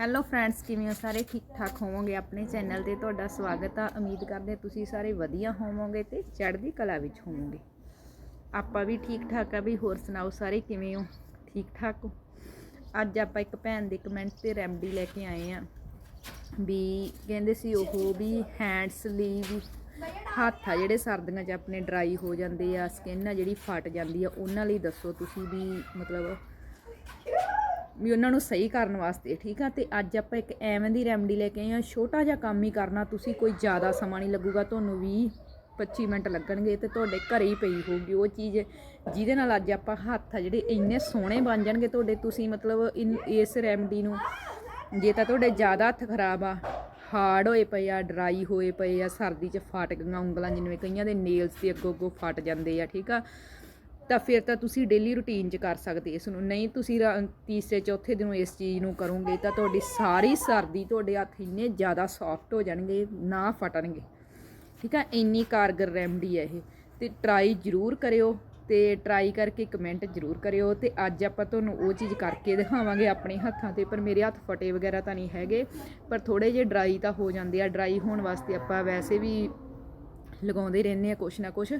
Hello friends ਕਿਵੇਂ ਹੋ? ਸਾਰੇ ਠੀਕ ਠਾਕ ਹੋਵੋਗੇ? ਆਪਣੇ ਚੈਨਲ ਤੇ ਤੁਹਾਡਾ ਸਵਾਗਤ ਆ। ਉਮੀਦ ਕਰਦੇ ਤੁਸੀਂ ਸਾਰੇ ਵਧੀਆ ਹੋਵੋਗੇ ਤੇ ਚੜ੍ਹਦੀ ਕਲਾ ਵਿੱਚ ਹੋਵੋਗੇ। ਆਪਾਂ ਵੀ ਠੀਕ ਠਾਕ ਆ ਵੀ ਹੋਰ ਸੁਣਾਓ ਸਾਰੇ, ਕਿਵੇਂ ਹੋ? ਠੀਕ ਠਾਕ ਹੋ? ਅੱਜ ਆਪਾਂ ਇੱਕ ਭੈਣ ਦੇ ਕਮੈਂਟ ਤੇ ਰੈਮਡੀ ਲੈ ਕੇ ਆਏ ਆ ਵੀ ਕਹਿੰਦੇ ਸੀ ਉਹ ਵੀ ਹੈਂਡਸ ਲਈ ਵੀ ਹੱਥ ਆ ਜਿਹੜੇ ਸਰਦੀਆਂ 'ਚ ਆਪਣੇ ਡਰਾਈ ਹੋ ਜਾਂਦੇ ਆ ਸਕਿਨ ਆ ਜਿਹੜੀ ਫਟ ਜਾਂਦੀ ਆ, ਉਹਨਾਂ ਲਈ ਦੱਸੋ ਤੁਸੀਂ ਵੀ ਮਤਲਬ ਵੀ ਉਹਨਾਂ ਨੂੰ ਸਹੀ ਕਰਨ ਵਾਸਤੇ, ਠੀਕ ਆ? ਤੇ ਅੱਜ ਆਪਾਂ ਇੱਕ ਐਵੇਂ ਦੀ ਰੈਮਡੀ ਲੈ ਕੇ ਆਏ ਆ ਛੋਟਾ ਜਿਹਾ ਕੰਮ ਹੀ ਕਰਨਾ, ਤੁਸੀਂ ਕੋਈ ਜ਼ਿਆਦਾ ਸਮਾਂ ਨਹੀਂ ਲੱਗੂਗਾ, ਤੁਹਾਨੂੰ 20 25 ਮਿੰਟ ਲੱਗਣਗੇ ਤੇ ਤੁਹਾਡੇ ਘਰੇ ਹੀ ਪਈ ਹੋਊਗੀ ਉਹ ਚੀਜ਼, ਜਿਹਦੇ ਨਾਲ ਅੱਜ ਆਪਾਂ ਹੱਥ ਆ ਜਿਹੜੇ ਇੰਨੇ ਸੋਹਣੇ ਬਣ ਜਾਣਗੇ ਤੁਹਾਡੇ, ਤੁਸੀਂ ਮਤਲਬ ਇਨ, ਇਸ ਰੈਮਡੀ ਨੂੰ, ਜੇ ਤਾਂ ਤੁਹਾਡੇ ਜ਼ਿਆਦਾ ਹੱਥ ਖਰਾਬ ਆ, ਹਾਰਡ ਹੋਏ ਪਏ ਆ ਡਰਾਈ ਹੋਏ ਪਏ ਆ, ਸਰਦੀ 'ਚ ਫਟ ਗਈਆਂ ਉਂਗਲਾਂ ਜਿਵੇਂ ਕਈਆਂ ਦੇ ਨੇਲਸ ਤੇ ਅੱਗੋਂ ਅੱਗੋਂ ਫਟ ਜਾਂਦੇ ਆ, ਠੀਕ ਆ? ਤਾਂ ਫਿਰ ਤਾਂ ਤੁਸੀਂ ਡੇਲੀ ਰੁਟੀਨ 'ਚ ਕਰ ਸਕਦੇ ਇਸ ਨੂੰ। ਨਹੀਂ ਤੁਸੀਂ ਰਾ- ਤੀਸਰੇ, ਚੌਥੇ ਦਿਨੋਂ ਇਸ ਚੀਜ਼ ਨੂੰ ਕਰੋਗੇ ਤਾਂ ਤੁਹਾਡੀ ਸਾਰੀ ਸਰਦੀ ਤੁਹਾਡੇ ਹੱਥ ਇੰਨੇ ਜ਼ਿਆਦਾ ਸੌਫਟ ਹੋ ਜਾਣਗੇ, ਨਾ ਫਟਣਗੇ। ਠੀਕ ਆ, ਇੰਨੀ ਕਾਰਗਰ ਰੈਮਡੀ ਹੈ ਇਹ। ਤੇ ਟਰਾਈ ਜ਼ਰੂਰ ਕਰਿਓ ਤੇ ਟਰਾਈ ਕਰਕੇ ਕਮੈਂਟ ਜ਼ਰੂਰ ਕਰਿਓ ਤੇ ਅੱਜ ਆਪਾਂ ਤੁਹਾਨੂੰ ਉਹ ਚੀਜ਼ ਕਰਕੇ ਦਿਖਾਵਾਂਗੇ ਆਪਣੇ ਹੱਥਾਂ ਤੇ, ਪਰ ਮੇਰੇ ਹੱਥ ਫਟੇ ਵਗੈਰਾ ਤਾਂ ਨਹੀਂ ਹੈਗੇ। ਪਰ ਥੋੜੇ ਜਿਹੇ ਡਰਾਈ ਤਾਂ ਹੋ ਜਾਂਦੇ ਆ। ਡਰਾਈ ਹੋਣ ਵਾਸਤੇ ਆਪਾਂ ਵੈਸੇ ਵੀ ਲਗਾਉਂਦੇ ਰਹਿੰਦੇ ਆ ਕੁਛ ਨਾ ਕੁਛ।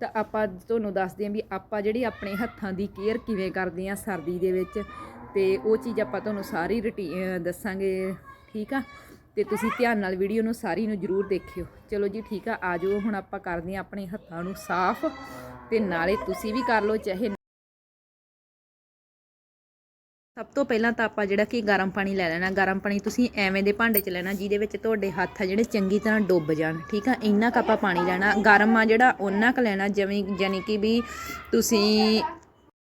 ਤਾਂ ਆਪਾਂ ਤੁਹਾਨੂੰ ਦੱਸਦੇ ਹਾਂ ਵੀ ਆਪਾਂ ਜਿਹੜੀ ਆਪਣੇ ਹੱਥਾਂ ਦੀ ਕੇਅਰ ਕਿਵੇਂ ਕਰਦੇ ਆ ਸਰਦੀ ਦੇ ਵਿੱਚ ਤੇ ਉਹ ਚੀਜ਼ ਆਪਾਂ ਤੁਹਾਨੂੰ ਸਾਰੀ ਰੁਟੀਨ ਦੱਸਾਂਗੇ, ਠੀਕ ਆ? ਤੇ ਤੁਸੀਂ ਧਿਆਨ ਨਾਲ ਵੀਡੀਓ ਨੂੰ ਸਾਰੀ ਨੂੰ ਜਰੂਰ ਦੇਖਿਓ। ਚਲੋ ਜੀ, ਠੀਕ ਆ ਆਜੋ ਹੁਣ ਆਪਾਂ ਕਰਦੇ ਆ ਆਪਣੇ ਹੱਥਾਂ ਨੂੰ ਸਾਫ਼ ਤੇ ਨਾਲੇ ਤੁਸੀਂ ਵੀ ਕਰ ਲਓ, ਚਾਹੇ ਸਭ ਤੋਂ ਪਹਿਲਾਂ ਤਾਂ ਆਪਾਂ ਜਿਹੜਾ ਕਿ ਗਰਮ ਪਾਣੀ ਲੈ ਲੈਣਾ। ਗਰਮ ਪਾਣੀ ਤੁਸੀਂ ਐਵੇਂ ਦੇ ਭਾਂਡੇ 'ਚ ਲੈਣਾ ਜਿਹਦੇ ਵਿੱਚ ਤੁਹਾਡੇ ਹੱਥ ਆ ਜਿਹੜੇ ਚੰਗੀ ਤਰ੍ਹਾਂ ਡੁੱਬ ਜਾਣ, ਠੀਕ ਆ? ਇੰਨਾ ਕੁ ਆਪਾਂ ਪਾਣੀ ਲੈਣਾ। ਗਰਮ ਆ ਜਿਹੜਾ ਉਹਨਾਂ ਕੁ ਲੈਣਾ ਜਿਵੇਂ ਯਾਨੀ ਕਿ ਵੀ ਤੁਸੀਂ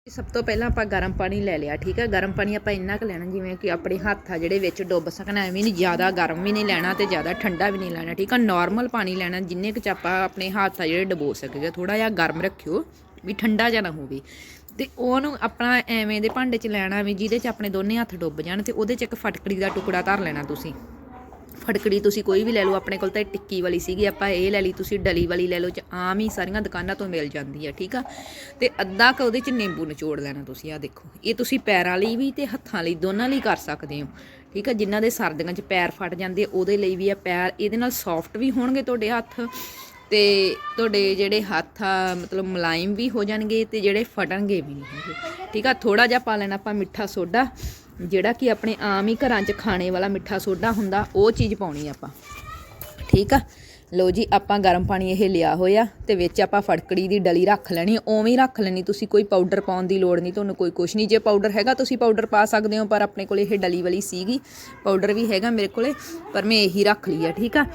ਸਭ ਤੋਂ ਪਹਿਲਾਂ ਆਪਾਂ ਗਰਮ ਪਾਣੀ ਲੈ ਲਿਆ, ਠੀਕ ਆ? ਗਰਮ ਪਾਣੀ ਆਪਾਂ ਇੰਨਾ ਕੁ ਲੈਣਾ ਜਿਵੇਂ ਕਿ ਆਪਣੇ ਹੱਥ ਆ ਜਿਹੜੇ ਵਿੱਚ ਡੁੱਬ ਸਕਣ, ਐਵੇਂ ਨਹੀਂ ਜ਼ਿਆਦਾ ਗਰਮ ਵੀ ਨਹੀਂ ਲੈਣਾ ਤੇ ਜ਼ਿਆਦਾ ਠੰਡਾ ਵੀ ਨਹੀਂ ਲੈਣਾ, ਠੀਕ ਆ? ਨਾਰਮਲ ਪਾਣੀ ਲੈਣਾ ਜਿੰਨੇ ਕੁ ਚ ਆਪਾਂ ਆਪਣੇ ਹੱਥ ਆ ਜਿਹੜੇ ਡਬੋ ਸਕੀਏ ਥੋੜਾ ਜਿਹਾ ਗਰਮ ਰੱਖਿਓ ਵੀ ਠੰਡਾ ਜਿਹਾ ਨਾ ਹੋਵੇ। ਤੇ ਉਹਨੂੰ ਆਪਣਾ ਐਵੇਂ ਦੇ ਭਾਂਡੇ 'ਚ ਲੈਣਾ ਵੀ ਜਿਹਦੇ 'ਚ ਆਪਣੇ ਦੋਨੇ ਹੱਥ ਡੁੱਬ ਜਾਣ ਤੇ ਉਹਦੇ 'ਚ ਇੱਕ ਫਟਕੜੀ ਦਾ ਟੁਕੜਾ ਧਰ ਲੈਣਾ ਤੁਸੀਂ। ਫਟਕੜੀ ਤੁਸੀਂ ਕੋਈ ਵੀ ਲੈ ਲਓ, ਆਪਣੇ ਕੋਲ ਤਾਂ ਇਹ ਟਿੱਕੀ ਵਾਲੀ ਸੀਗੀ, ਆਪਾਂ ਇਹ ਲੈ ਲਈ, ਤੁਸੀਂ ਡਲੀ ਵਾਲੀ ਲੈ ਲਓ, ਚ ਆਮ ਹੀ ਸਾਰੀਆਂ ਦੁਕਾਨਾਂ ਤੋਂ ਮਿਲ ਜਾਂਦੀ ਹੈ ਠੀਕ ਆ? ਤੇ ਅੱਧਾ ਕ ਉਹਦੇ ਚ ਨਿੰਬੂ ਨਿਚੋੜ ਲੈਣਾ ਤੁਸੀਂ ਆ ਦੇਖੋ। ਇਹ ਤੁਸੀਂ ਪੈਰਾਂ ਲਈ ਵੀ ਤੇ ਹੱਥਾਂ ਲਈ ਦੋਨਾਂ ਲਈ ਕਰ ਸਕਦੇ ਹੋ, ਠੀਕ ਆ? ਜਿਨ੍ਹਾਂ ਦੇ ਸਰਦੀਆਂ 'ਚ ਪੈਰ ਫਟ ਜਾਂਦੇ ਉਹਦੇ ਲਈ ਵੀ ਆ ਪੈਰ, ਇਹਦੇ ਨਾਲ ਸੌਫਟ ਵੀ ਹੋਣਗੇ ਤੁਹਾਡੇ ਹੱਥ ਤੇ ਤੁਹਾਡੇ ਜਿਹੜੇ ਹੱਥ ਆ, ਮਤਲਬ ਮੁਲਾਇਮ ਵੀ ਹੋ ਜਾਣਗੇ ਤੇ ਜਿਹੜੇ ਫਟਣਗੇ ਵੀ ਨਹੀਂ ਹੈਗੇ। ਠੀਕ ਆ ਥੋੜਾ ਜਿਹਾ ਪਾ ਲੈਣਾ ਆਪਾਂ ਮਿੱਠਾ ਸੋਡਾ। ਜਿਹੜਾ ਕਿ ਆਪਣੇ ਆਮ ਹੀ ਘਰਾਂ 'ਚ ਖਾਣੇ ਵਾਲਾ ਮਿੱਠਾ ਸੋਡਾ ਹੁੰਦਾ, ਉਹ ਚੀਜ਼ ਪਾਉਣੀ ਆਪਾਂ। ਠੀਕ ਆ? ਲਓ ਜੀ, ਆਪਾਂ ਗਰਮ ਪਾਣੀ ਇਹ ਲਿਆ ਹੋਇਆ ਤੇ ਵਿੱਚ ਆਪਾਂ ਫੜਕੜੀ ਦੀ ਡਲੀ ਰੱਖ ਲੈਣੀ, ਉਵੇਂ ਹੀ ਰੱਖ ਲੈਣੀ। ਤੁਸੀਂ ਕੋਈ ਪਾਊਡਰ ਪਾਉਣ ਦੀ ਲੋੜ ਨਹੀਂ, ਤੁਹਾਨੂੰ ਕੋਈ ਕੁਛ ਨਹੀਂ। ਜੇ ਪਾਊਡਰ ਹੈਗਾ, ਤੁਸੀਂ ਪਾਊਡਰ ਪਾ ਸਕਦੇ ਹੋ, ਪਰ ਆਪਣੇ ਕੋਲੇ ਇਹ ਡਲੀ ਵਾਲੀ ਸੀਗੀ। ਪਾਊਡਰ ਵੀ ਹੈਗਾ ਮੇਰੇ ਕੋਲੇ, ਪਰ ਮੈਂ ਇਹੀ ਰੱਖ ਲਈ ਆ, ਠੀਕ ਆ?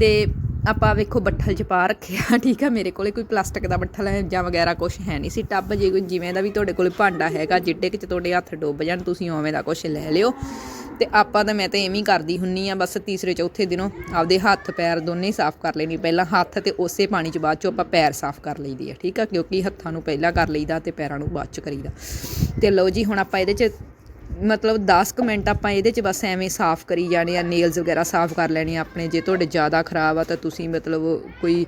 ਤੇ ਆਪਾਂ ਵੇਖੋ ਬੱਠਲ ਚ ਪਾ ਰੱਖਿਆ, ਠੀਕ ਆ, ਮੇਰੇ ਕੋਲੇ ਕੋਈ ਪਲਾਸਟਿਕ ਦਾ ਬੱਠਲ ਹੈ ਜਾਂ ਵਗੈਰਾ ਕੁਝ ਹੈ ਨਹੀਂ ਸੀ। ਟੱਬ ਜੇ ਕੋਈ ਜਿਵੇਂ ਦਾ ਵੀ ਤੁਹਾਡੇ ਕੋਲੇ ਭਾਂਡਾ ਹੈਗਾ, ਜਿੱਡੇ ਕਿ ਚ ਤੁਹਾਡੇ ਹੱਥ ਡੁੱਬ ਜਾਣ, ਤੁਸੀਂ ਉਵੇਂ ਦਾ ਕੁਝ ਲੈ ਲਿਓ। ਤੇ ਆਪਾਂ ਤਾਂ ਮੈਂ ਤਾਂ ਐਵੇਂ ਹੀ ਕਰਦੀ ਹੁੰਨੀ ਆ, ਬਸ ਤੀਸਰੇ ਚੌਥੇ ਦਿਨੋਂ ਆਪਦੇ ਹੱਥ ਪੈਰ ਦੋਨੇ ਹੀ ਸਾਫ਼ ਕਰ ਲੈਣੀ ਪਹਿਲਾਂ ਹੱਥ ਤੇ ਉਸੇ ਪਾਣੀ ਚ ਬਾਅਦ ਚੋਂ ਆਪਾਂ ਪੈਰ ਸਾਫ਼ ਕਰ ਲਈਦੇ ਆ, ਠੀਕ ਆ, ਕਿਉਂਕਿ ਹੱਥਾਂ ਨੂੰ ਪਹਿਲਾਂ ਕਰ ਲਈਦਾ ਤੇ ਪੈਰਾਂ ਨੂੰ ਬਾਅਦ ਚ ਕਰੀਦਾ। ਤੇ ਲਓ ਜੀ, ਹੁਣ ਆਪਾਂ ਇਹਦੇ ਚ ਮਤਲਬ 10 ਕੁ ਮਿੰਟ ਆਪਾਂ ਇਹਦੇ 'ਚ ਬਸ ਐਵੇਂ ਸਾਫ਼ ਕਰੀ ਜਾਣੇ ਆ ਨੇਲਸ ਵਗੈਰਾ ਸਾਫ਼ ਕਰ ਲੈਣੇ ਆ ਆਪਣੇ, ਜੇ ਤੁਹਾਡੇ ਜ਼ਿਆਦਾ ਖਰਾਬ ਆ ਤਾਂ ਤੁਸੀਂ ਮਤਲਬ ਕੋਈ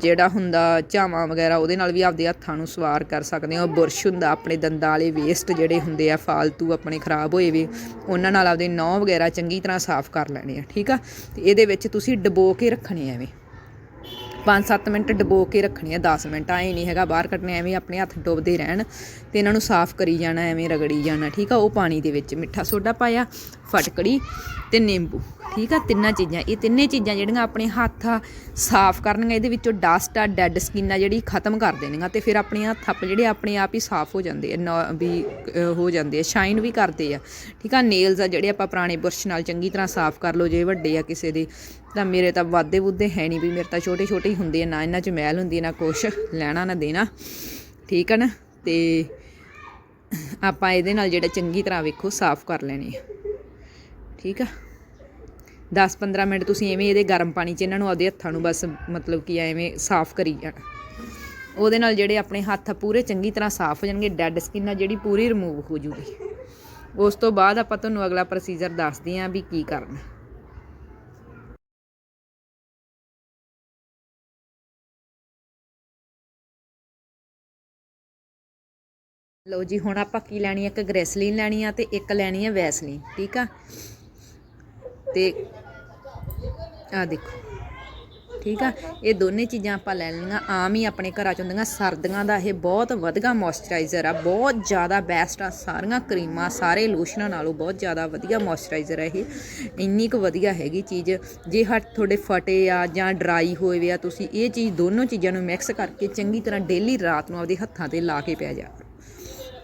ਜਿਹੜਾ ਹੁੰਦਾ ਝਾਵਾਂ ਵਗੈਰਾ ਉਹਦੇ ਨਾਲ ਵੀ ਆਪਦੇ ਹੱਥਾਂ ਨੂੰ ਸਵਾਰ ਕਰ ਸਕਦੇ ਹੋ। ਬੁਰਸ਼ ਹੁੰਦਾ ਆਪਣੇ ਦੰਦਾਂ ਵਾਲੇ ਵੇਸਟ ਜਿਹੜੇ ਹੁੰਦੇ ਆ ਫਾਲਤੂ ਆਪਣੇ ਖਰਾਬ ਹੋਏ ਵੇ, ਉਹਨਾਂ ਨਾਲ ਆਪਦੇ ਨਹੁੰ ਵਗੈਰਾ ਚੰਗੀ ਤਰ੍ਹਾਂ ਸਾਫ਼ ਕਰ ਲੈਣੇ ਆ, ਠੀਕ ਆ? ਤੇ ਇਹਦੇ ਵਿੱਚ ਤੁਸੀਂ ਡਬੋ ਕੇ ਰੱਖਣੇ ਐਵੇਂ। 5-7 ਮਿੰਟ ਡਬੋ ਕੇ ਰੱਖਣੀ ਆ 10 ਮਿੰਟ ਆਏ ਨਹੀਂ ਹੈਗਾ ਬਾਹਰ ਕੱਢਣੇ, ਐਵੇਂ ਆਪਣੇ ਹੱਥ ਡੁੱਬਦੇ ਰਹਿਣ ਤੇ ਇਹਨਾਂ ਨੂੰ ਸਾਫ਼ ਕਰੀ ਜਾਣਾ, ਐਵੇਂ ਰਗੜੀ ਜਾਣਾ, ਠੀਕ ਆ? ਉਹ ਪਾਣੀ ਦੇ ਵਿੱਚ ਮਿੱਠਾ ਸੋਡਾ ਪਾਇਆ, ਫਟਕੜੀ ਤੇ ਨਿੰਬੂ, ਠੀਕ ਆ? ਤਿੰਨਾਂ ਚੀਜ਼ਾਂ, ਇਹ ਤਿੰਨੇ ਚੀਜ਼ਾਂ ਜਿਹੜੀਆਂ ਆਪਣੇ ਹੱਥ ਆ, ਸਾਫ਼ ਕਰਨਗੀਆਂ, ਇਹਦੇ ਵਿੱਚੋਂ ਡਸਟ ਆ, ਡੈੱਡ ਸਕਿਨ ਆ ਜਿਹੜੀ, ਖਤਮ ਕਰ ਦੇਣਗੀਆਂ ਤੇ ਫਿਰ ਆਪਣੇ ਹੱਥ ਆਪ ਜਿਹੜੇ ਆਪਣੇ ਆਪ ਹੀ ਸਾਫ਼ ਹੋ ਜਾਂਦੇ ਆ, ਨੌ- ਵੀ ਹੋ ਜਾਂਦੇ ਆ, ਸ਼ਾਈਨ ਵੀ ਕਰਦੇ ਆ, ਠੀਕ ਆ? ਨੇਲਸ ਆ ਜਿਹੜੇ ਆਪਾਂ ਪੁਰਾਣੇ ਬੁਰਸ਼ ਨਾਲ ਚੰਗੀ ਤਰ੍ਹਾਂ ਸਾਫ਼ ਕਰ ਲਓ, ਜੇ ਵੱਡੇ ਆ ਕਿਸੇ ਦੇ ਤਾਂ ਮੇਰੇ ਤਾਂ ਵਾਦੇ ਵੁੱਦੇ ਹੈ ਨਹੀਂ ਵੀ ਮੇਰੇ ਤਾਂ ਛੋਟੇ ਛੋਟੇ ਹੀ ਹੁੰਦੇ ਆ ਨਾ ਇਹਨਾਂ 'ਚ ਮੈਲ ਹੁੰਦੀ ਹੈ, ਨਾ ਕੁਛ ਲੈਣਾ ਨਾ ਦੇਣਾ। ਠੀਕ ਆ ਨਾ? ਤੇ ਆਪਾਂ ਇਹਦੇ ਨਾਲ ਜਿਹੜਾ ਚੰਗੀ ਤਰ੍ਹਾਂ ਵੇਖੋ ਸਾਫ਼ ਕਰ ਲੈਣੇ ਆ। ਠੀਕ ਆ? 10-15 ਮਿੰਟ ਤੁਸੀਂ ਐਵੇਂ ਇਹਦੇ ਗਰਮ ਪਾਣੀ 'ਚ ਇਹਨਾਂ ਨੂੰ ਆਪਦੇ ਹੱਥਾਂ ਨੂੰ ਬਸ ਮਤਲਬ ਕਿ ਐਵੇਂ ਸਾਫ਼ ਕਰੀ ਜਾਣਾ। ਉਹਦੇ ਨਾਲ ਜਿਹੜੇ ਆਪਣੇ ਹੱਥ ਆ ਪੂਰੇ ਚੰਗੀ ਤਰ੍ਹਾਂ ਸਾਫ਼ ਹੋ ਜਾਣਗੇ ਡੈਡ ਸਕਿਨ ਆ ਜਿਹੜੀ ਪੂਰੀ ਰਿਮੂਵ ਹੋ ਜੂਗੀ। ਉਸ ਤੋਂ ਬਾਅਦ ਆਪਾਂ ਤੁਹਾਨੂੰ ਅਗਲਾ ਪ੍ਰੋਸੀਜਰ ਦੱਸਦੇ ਆਂ ਵੀ ਕੀ ਕਰਨਾ। ਲਓ ਜੀ, ਹੁਣ ਆਪਾਂ ਕੀ ਲੈਣੀ ਹੈ ਇੱਕ ਗ੍ਰੈਸਲੀਨ ਲੈਣੀ ਆ ਤੇ ਇੱਕ ਲੈਣੀ ਹੈ ਵੈਸਲੀਨ, ਠੀਕ ਆ? ਤੇ ਆ ਦੇਖੋ, ਠੀਕ ਆ? ਇਹ ਦੋਨੇ ਚੀਜ਼ਾਂ ਆਪਾਂ ਲੈ ਲੈਣੀਆਂ, ਆਮ ਹੀ ਆਪਣੇ ਘਰਾਂ ਚ ਹੁੰਦੀਆਂ, ਸਰਦੀਆਂ ਦਾ ਇਹ ਬਹੁਤ ਵਧੀਆ ਮੋਇਸਚਰਾਈਜ਼ਰ ਆ, ਬਹੁਤ ਜ਼ਿਆਦਾ ਬੈਸਟ ਆ, ਸਾਰੀਆਂ ਕਰੀਮਾਂ, ਸਾਰੇ ਲੋਸ਼ਨਾਂ ਨਾਲੋਂ ਬਹੁਤ ਜ਼ਿਆਦਾ ਵਧੀਆ ਮੋਇਸਚਰਾਈਜ਼ਰ ਆ ਇਹ, ਇੰਨੀ ਕੁ ਵਧੀਆ ਹੈਗੀ ਚੀਜ਼। ਜੇ ਹੱਥ ਤੁਹਾਡੇ ਫਟੇ ਆ ਜਾਂ ਡਰਾਈ ਹੋਏ ਵੇ ਆ, ਤੁਸੀਂ ਇਹ ਚੀਜ਼ ਦੋਨੋਂ ਚੀਜ਼ਾਂ ਨੂੰ ਮਿਕਸ ਕਰਕੇ ਚੰਗੀ ਤਰ੍ਹਾਂ ਡੇਲੀ ਰਾਤ ਨੂੰ ਆਪਦੇ ਹੱਥਾਂ ਤੇ ਲਾ ਕੇ ਪਿਆ ਜਾ।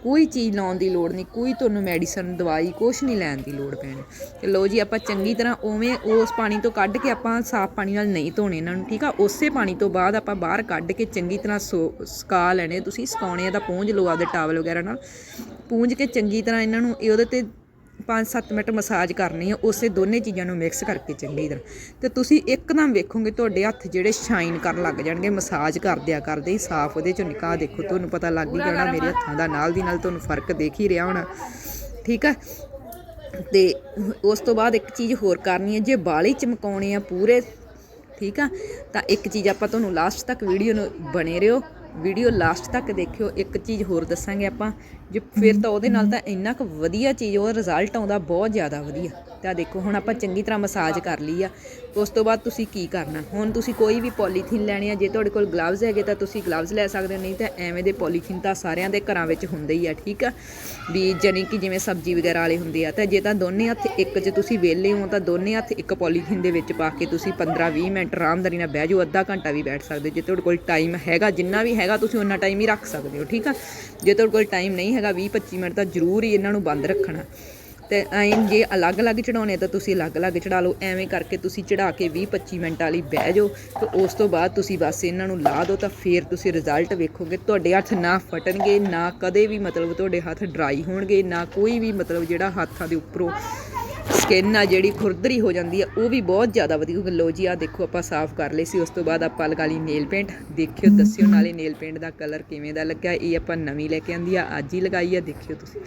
ਕੋਈ ਚੀਜ਼ ਲਾਉਣ ਦੀ ਲੋੜ ਨਹੀਂ, ਕੋਈ ਤੁਹਾਨੂੰ ਮੈਡੀਸਨ ਦਵਾਈ ਕੁਛ ਨਹੀਂ ਲੈਣ ਦੀ ਲੋੜ ਪੈਣੀ। ਤੇ ਲੋ ਜੀ, ਆਪਾਂ ਚੰਗੀ ਤਰ੍ਹਾਂ ਉਵੇਂ ਉਸ ਪਾਣੀ ਤੋਂ ਕੱਢ ਕੇ ਆਪਾਂ ਸਾਫ਼ ਪਾਣੀ ਨਾਲ ਨਹੀਂ ਧੋਣੇ ਇਹਨਾਂ ਨੂੰ, ਠੀਕ ਆ? ਉਸੇ ਪਾਣੀ ਤੋਂ ਬਾਅਦ ਆਪਾਂ ਬਾਹਰ ਕੱਢ ਕੇ ਚੰਗੀ ਤਰ੍ਹਾਂ ਸੋ, ਸੁਕਾ ਲੈਣੇ, ਤੁਸੀਂ ਸੁਕਾਉਣੇ ਆ ਤਾਂ ਪੂੰਝ ਲਓ ਆਪਦੇ ਟਾਵਲ ਵਗੈਰਾ ਨਾਲ। ਪੂੰਝ ਕੇ ਚੰਗੀ ਤਰ੍ਹਾਂ ਇਹਨਾਂ ਨੂੰ ਇਹ ਉਹਦੇ ਤੇ 5-7 ਮਿੰਟ ਮਸਾਜ ਕਰਨੀ ਆ, ਉਸੇ ਦੋਨੇ ਚੀਜ਼ਾਂ ਨੂੰ ਮਿਕਸ ਕਰਕੇ ਚੰਗੀ ਤਰ੍ਹਾਂ। ਤੇ ਤੁਸੀਂ ਇੱਕਦਮ ਵੇਖੋਗੇ ਤੁਹਾਡੇ ਹੱਥ ਜਿਹੜੇ ਸ਼ਾਈਨ ਕਰਨ ਲੱਗ ਜਾਣਗੇ, ਮਸਾਜ ਕਰਦਿਆਂ ਕਰਦੇ ਹੀ ਸਾਫ਼ ਉਹਦੇ ਚੋਂ ਨਿਕਾਹ ਦੇਖੋ, ਤੁਹਾਨੂੰ ਪਤਾ ਲੱਗ ਹੀ ਜਾਣਾ ਮੇਰੇ ਹੱਥਾਂ ਦਾ, ਨਾਲ ਦੀ ਨਾਲ ਤੁਹਾਨੂੰ ਫ਼ਰਕ ਦੇਖ ਹੀ ਰਿਹਾ ਹੋਣਾ। ਠੀਕ ਆ? ਤੇ ਉਸ ਤੋਂ ਬਾਅਦ ਇੱਕ ਚੀਜ਼ ਹੋਰ ਕਰਨੀ ਹੈ ਜੇ ਬਾਲੀ ਚਮਕਾਉਣੇ ਆ ਪੂਰੇ, ਠੀਕ ਆ? ਤਾਂ ਇੱਕ ਚੀਜ਼ ਆਪਾਂ ਤੁਹਾਨੂੰ ਲਾਸਟ ਤੱਕ ਵੀਡੀਓ ਨੂੰ ਬਣੇ ਰਹੋ। ਵੀਡੀਓ ਲਾਸਟ ਤੱਕ ਦੇਖਿਓ, ਇੱਕ ਚੀਜ਼ ਹੋਰ ਦੱਸਾਂਗੇ ਆਪਾਂ, ਜੇ ਫਿਰ ਤਾਂ ਉਹਦੇ ਨਾਲ ਤਾਂ ਇੰਨਾ ਕੁ ਵਧੀਆ ਚੀਜ਼ ਉਹ ਰਿਜ਼ਲਟ ਆਉਂਦਾ ਬਹੁਤ ਜ਼ਿਆਦਾ ਵਧੀਆ। ਤਾਂ ਦੇਖੋ, ਹੁਣ ਆਪਾਂ ਚੰਗੀ ਤਰ੍ਹਾਂ ਮਸਾਜ ਕਰ ਲਈ ਆ। ਉਸ ਤੋਂ ਬਾਅਦ ਤੁਸੀਂ ਕੀ ਕਰਨਾ? ਹੁਣ ਤੁਸੀਂ ਕੋਈ ਵੀ ਪੋਲੀਥੀਨ ਲੈਣੀ ਆ, ਜੇ ਤੁਹਾਡੇ ਕੋਲ ਗਲਵਜ਼ ਹੈਗੇ ਤਾਂ ਤੁਸੀਂ ਗਲਵਜ਼ ਲੈ ਸਕਦੇ ਹੋ, ਨਹੀਂ ਤਾਂ ਐਵੇਂ ਦੇ ਪੋਲੀਥੀਨ ਤਾਂ ਸਾਰਿਆਂ ਦੇ ਘਰਾਂ ਵਿੱਚ ਹੁੰਦੇ ਹੀ ਆ, ਠੀਕ ਆ? ਵੀ ਜਾਣੀ ਕਿ ਜਿਵੇਂ ਸਬਜ਼ੀ ਵਗੈਰਾ ਵਾਲੇ ਹੁੰਦੇ ਆ, ਤਾਂ ਜੇ ਤਾਂ ਦੋਨੇ ਹੱਥ ਇੱਕ 'ਚ ਤੁਸੀਂ ਵਿਹਲੇ ਹੋ, ਤਾਂ ਦੋਨੇ ਹੱਥ ਇੱਕ ਪੋਲੀਥੀਨ ਦੇ ਵਿੱਚ ਪਾ ਕੇ ਤੁਸੀਂ 15-20 ਮਿੰਟ ਆਰਾਮਦਾਰੀ ਨਾਲ ਬਹਿ ਜਾਓ, ਅੱਧਾ ਘੰਟਾ ਵੀ ਬੈਠ ਸਕਦੇ ਹੋ। ਜੇ ਤੁਹਾਡੇ ਕੋਲ ਟਾਈਮ ਹੈਗਾ, ਜਿੰਨਾ ਵੀ ਹੈਗਾ, ਤੁਸੀਂ ਉਹਨਾਂ ਟਾਈਮ ਹੀ ਰੱਖ ਸਕਦੇ ਹੋ, ਠੀਕ ਆ? ਜੇ ਤੁਹਾਡੇ ਕੋਲ ਟਾਈਮ ਨਹੀਂ ਹੈਗਾ 20-25 ਮਿੰਟ ਤਾਂ ਜ਼ਰੂਰ ਹੀ ਇਹਨਾਂ ਨੂੰ ਬੰਦ ਰੱਖਣਾ। ਤੇ ਐਂ ਜੇ ਅਲੱਗ-ਅਲੱਗ ਚੜਾਉਣੇ ਤਾਂ ਤੁਸੀਂ ਅਲੱਗ-ਅਲੱਗ ਚੜਾ ਲਓ। ਐਵੇਂ ਕਰਕੇ ਤੁਸੀਂ ਚੜਾ ਕੇ 20-25 ਮਿੰਟ ਵਾਲੀ ਬਹਿ ਜਾਓ ਤੇ ਉਸ ਤੋਂ ਬਾਅਦ ਤੁਸੀਂ ਬਸ ਇਹਨਾਂ ਨੂੰ ਲਾ ਦਿਓ, ਤਾਂ ਫਿਰ ਤੁਸੀਂ ਰਿਜ਼ਲਟ ਵੇਖੋਗੇ। ਤੁਹਾਡੇ ਹੱਥ ਨਾ ਫਟਣਗੇ, ਨਾ ਕਦੇ ਵੀ ਮਤਲਬ ਤੁਹਾਡੇ ਹੱਥ ਡਰਾਈ ਹੋਣਗੇ, ਨਾ ਕੋਈ ਵੀ ਮਤਲਬ ਜਿਹੜਾ ਹੱਥਾਂ ਦੇ ਉੱਪਰੋਂ ਸਕਿਨ ਆ ਜਿਹੜੀ ਖੁਰਦਰੀ ਹੋ ਜਾਂਦੀ ਆ, ਉਹ ਵੀ ਬਹੁਤ ਜ਼ਿਆਦਾ ਵਧੀਆ ਲੋ ਜੀ ਆ ਦੇਖੋ ਆਪਾਂ ਸਾਫ਼ ਕਰ ਲਈ ਸੀ, ਉਸ ਤੋਂ ਬਾਅਦ ਆਪਾਂ ਲਗਾ ਲਈ ਨੇਲ ਪੇਂਟ ਦੇਖਿਓ, ਦੱਸਿਓ ਨਾਲੇ ਨੇਲ ਪੇਂਟ ਦਾ ਕਲਰ ਕਿਵੇਂ ਦਾ ਲੱਗਾ ਇਹ ਆਪਾਂ ਨਵੀਂ ਲੈ ਕੇ ਆਂਦੀ ਆ, ਅੱਜ ਹੀ ਲਗਾਈ ਆ, ਦੇਖਿਓ ਤੁਸੀਂ।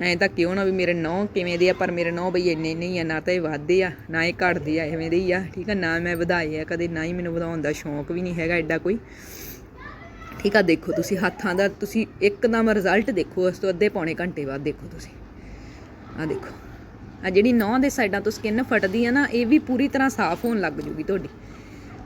ਐਂ ਤਾਂ ਕਿਉਂ ਨਾ ਵੀ ਮੇਰੇ ਨੌ ਕਿਵੇਂ ਦੇ ਆ, ਪਰ ਮੇਰੇ ਨੌ ਬਈ ਇੰਨੇ ਨਹੀਂ ਆ, ਨਾ ਤਾਂ ਇਹ ਵੱਧਦੇ ਆ, ਨਾ ਇਹ ਘਟਦੇ ਆ, ਐਵੇਂ ਦੇ ਹੀ ਆ, ਠੀਕ ਆ? ਨਾ ਮੈਂ ਵਧਾਏ ਆ, ਕਦੇ ਨਾ ਹੀ ਮੈਨੂੰ ਵਧਾਉਣ ਦਾ ਸ਼ੌਂਕ ਵੀ ਨਹੀਂ ਹੈਗਾ ਐਡਾ ਕੋਈ। ਠੀਕ ਆ, ਦੇਖੋ ਤੁਸੀਂ ਹੱਥਾਂ ਦਾ, ਤੁਸੀਂ ਇੱਕਦਮ ਰਿਜ਼ਲਟ ਦੇਖੋ, ਉਸ ਤੋਂ ਅੱਧੇ ਪੌਣੇ ਘੰਟੇ ਬਾਅਦ ਦੇਖੋ ਤੁਸੀਂ। ਆ ਦੇਖੋ। ਆ ਜਿਹੜੀ ਨੌਂ ਦੇ ਸਾਈਡਾਂ ਤੋਂ ਸਕਿਨ ਫਟਦੀ ਆ ਨਾ, ਇਹ ਵੀ ਪੂਰੀ ਤਰ੍ਹਾਂ ਸਾਫ਼ ਹੋਣ ਲੱਗ ਜੂਗੀ ਤੁਹਾਡੀ।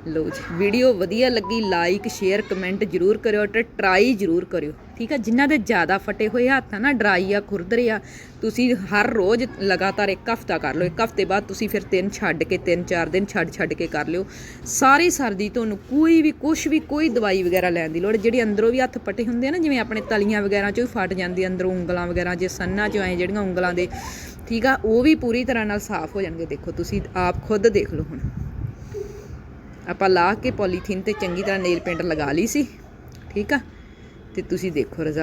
ਲੋ ਜੀ ਵੀਡੀਓ ਵਧੀਆ ਲੱਗੀ ਲਾਈਕ ਸ਼ੇਅਰ ਕਮੈਂਟ ਜਰੂਰ ਕਰਿਓ ਤੇ ਟਰਾਈ ਜਰੂਰ ਕਰਿਓ। ਠੀਕ ਆ, ਜਿਨ੍ਹਾਂ ਦੇ ਜ਼ਿਆਦਾ ਫਟੇ ਹੋਏ ਹੱਥ ਆ ਨਾ ਡਰਾਈ ਆ, ਖੁਰਦਰੇ ਆ, ਤੁਸੀਂ ਹਰ ਰੋਜ਼ ਲਗਾਤਾਰ ਇੱਕ ਹਫਤਾ ਕਰ ਲਓ। ਇੱਕ ਹਫ਼ਤੇ ਬਾਅਦ ਤੁਸੀਂ ਫਿਰ ਤਿੰਨ ਛੱਡ ਕੇ, ਤਿੰਨ ਚਾਰ ਦਿਨ ਛੱਡ ਛੱਡ ਕੇ ਕਰ ਲਿਓ। ਸਾਰੀ ਸਰਦੀ ਤੁਹਾਨੂੰ ਕੋਈ ਵੀ ਕੁਝ ਵੀ, ਕੋਈ ਦਵਾਈ ਵਗੈਰਾ ਲੈਣ ਦੀ ਲੋੜ ਜਿਹੜੀ ਅੰਦਰੋਂ ਵੀ ਹੱਥ ਪਟੇ ਹੁੰਦੇ ਆ ਨਾ, ਜਿਵੇਂ ਆਪਣੇ ਤਲੀਆਂ ਵਗੈਰਾ ਚੋਂ ਵੀ ਫਟ ਜਾਂਦੀ ਅੰਦਰੋਂ ਉਂਗਲਾਂ ਵਗੈਰਾ, ਜੇ ਸੰਨਾਂ ਚੋਂ ਐ ਜਿਹੜੀਆਂ ਉਂਗਲਾਂ ਦੇ, ਠੀਕ ਆ, ਉਹ ਵੀ ਪੂਰੀ ਤਰ੍ਹਾਂ ਨਾਲ ਸਾਫ਼ ਹੋ ਜਾਣਗੇ। ਦੇਖੋ, ਤੁਸੀਂ ਆਪ ਖੁਦ ਦੇਖ ਲਓ ਹੁਣ। ਆਪਾਂ ਲਾ ਕੇ ਪੋਲੀਥੀਨ ਤੇ ਚੰਗੀ ਤਰ੍ਹਾਂ ਨੇਲ ਪੇਂਟ ਲਗਾ ਲਈ ਸੀ। ਠੀਕ ਆ? ਤੇ ਤੁਸੀਂ ਦੇਖੋ ਰਿਜ਼ਲਟ